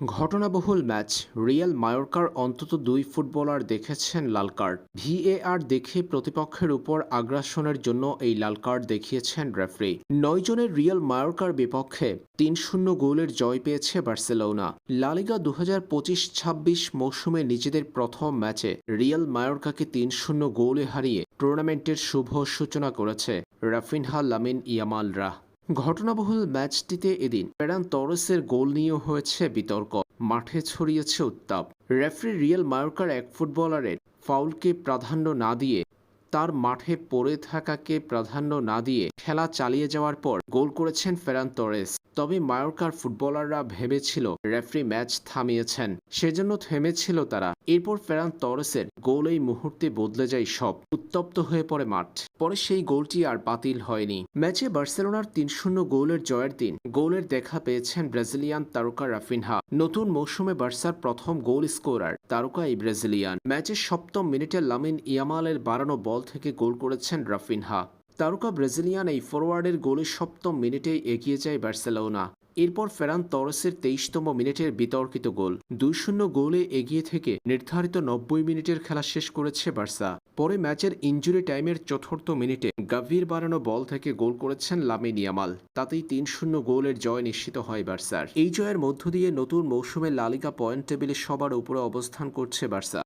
ঘটনাবহুল match. Real মায়োর্কার অন্তত দুই footballer দেখেছেন লাল কার্ড ভিএআর দেখে প্রতিপক্ষের উপর আগ্রাসনের জন্য এই লাল কার্ড দেখিয়েছেন রেফারি। নয় জনের রিয়াল মায়োর্কার বিপক্ষে তিন শূন্য গোলের জয় পেয়েছে বার্সেলোনা। লালিগা দু হাজার পঁচিশ ছাব্বিশ মৌসুমে নিজেদের প্রথম ম্যাচে রিয়াল মায়োর্কাকে তিন শূন্য গোলে হারিয়ে টুর্নামেন্টের শুভ সূচনা করেছে রাফিনহা লামিন ইয়ামালরা ঘটনাবহুল ম্যাচটিতে এদিন ফেরান তরসের গোল নিয়েও হয়েছে বিতর্ক। মাঠে ছড়িয়েছে উত্তাপ। রেফারি রিয়েল মায়োর্কার এক ফুটবলারের ফাউলকে প্রাধান্য না দিয়ে তার মাঠে পড়ে থাকাকে প্রাধান্য না দিয়ে খেলা চালিয়ে যাওয়ার পর গোল করেছেন ফেরান তরেস। তবে মায়োর্কার ফুটবলাররা ভেবেছিল রেফারি ম্যাচ থামিয়েছেন, সেজন্য থেমেছিল তারা। এরপর ফেরান তরেসের গোল এই মুহূর্তে বদলে যায় সব, উত্তপ্ত হয়ে পড়ে মাঠ। পরে সেই গোলটি আর বাতিল হয়নি। ম্যাচে বার্সেলোনার তিন শূন্য গোলের জয়ের দিন গোলের দেখা পেয়েছেন ব্রাজিলিয়ান তারকা রাফিনহা। নতুন মৌসুমে বার্সার প্রথম গোল স্কোরার তারকা এই ব্রাজিলিয়ান। ম্যাচের সপ্তম মিনিটে লামিন ইয়ামালের বাড়ানো বল থেকে গোল করেছেন রাফিনহা। তারকা ব্রাজিলিয়ান এই ফরওয়ার্ডের গোলে সপ্তম মিনিটেই এগিয়ে যায় বার্সেলোনা। এরপর ফেরান তরসের তেইশতম মিনিটের বিতর্কিত গোল। দুই শূন্য গোলে এগিয়ে থেকে নির্ধারিত নব্বই মিনিটের খেলা শেষ করেছে বার্সা। পরে ম্যাচের ইঞ্জুরি টাইমের চতুর্থ মিনিটে গাভীর বাড়ানো বল থেকে গোল করেছেন লামিন ইয়ামাল। তাতেই তিন শূন্য গোলের জয় নিশ্চিত হয় বার্সার। এই জয়ের মধ্য দিয়ে নতুন মৌসুমে লালিকা পয়েন্ট টেবিলে সবার উপরে অবস্থান করছে বার্সা।